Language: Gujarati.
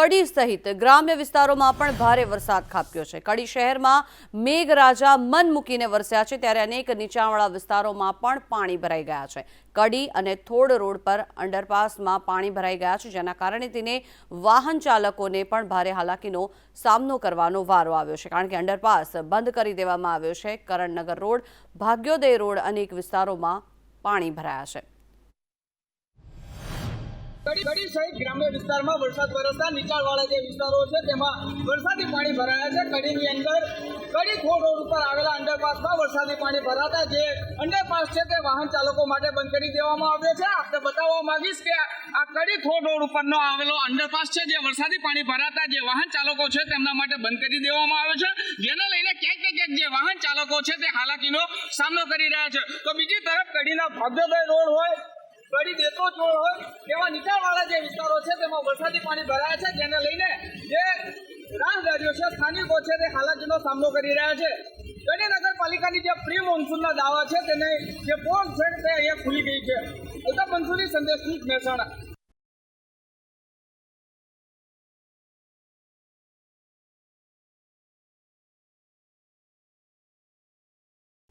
કડી સહિત ગ્રામ્ય વિસ્તારોમાં પણ ભારે વરસાદ ખાબક્યો છે. કડી શહેરમાં મેઘરાજા મન મૂકીને વરસ્યા છે ત્યારે અનેક નીચાણવાળા વિસ્તારોમાં પણ પાણી ભરાઈ ગયા છે. કડી અને થોડ રોડ પર અંડરપાસમાં પાણી ભરાઈ ગયા છે, જેના કારણે તેને વાહન ચાલકોને પણ ભારે હાલાકીનો સામનો કરવાનો વારો આવ્યો છે. કારણ કે અંડરપાસ બંધ કરી દેવામાં આવ્યો છે. કરણનગર રોડ, ભાગ્યોદય રોડ અનેક વિસ્તારોમાં પાણી ભરાયા છે. કડી સહિત ગ્રામ્ય વિસ્તારમાં વરસાદ વરસતા નીચાણવાળા જે વિસ્તારો છે, તેમાં વરસાદી પાણી ભરાયા છે. કડીની અંદર કડી ખોડ રોડ ઉપર આવેલા અંડરપાસમાં વરસાદી પાણી ભરાતા જે અંડરપાસ છે, તે વાહન ચાલકો માટે બંધ કરી દેવામાં આવ્યો છે. આપને બતાવવા માંગીશ કે આ કડી ખોડ રોડ ઉપરનો આવેલો અંડરપાસ છે, જે વરસાદી પાણી ભરાતા જે વાહન ચાલકો છે, તેમના માટે બંધ કરી દેવામાં આવ્યો છે. જેને લઈને ક્યાંક ને ક્યાંક જે વાહન ચાલકો છે, તે હાલાકીનો સામનો કરી રહ્યા છે. તો બીજી તરફ કડીના ભાગ્યોદય રોડ હોય કડી દેતો ચોર હોય. તેવા નીચાણવાળા જે વિસ્તારો છે, તેમાં વરસાદી પાણી ભરાયા છે, જેને લઈને જે રાહદારીઓ છે, સ્થાનિકો છે, તે હાલાકીનો સામનો કરી રહ્યા છે. ગણી નગરપાલિકાની જે પ્રી મોન્સૂનના દાવા છે, તેને જે પોલ છે, તે અહીંયા ખુલી ગઈ છે. અલ્તાફ મંસૂરી સંદેશ મહેસાણા.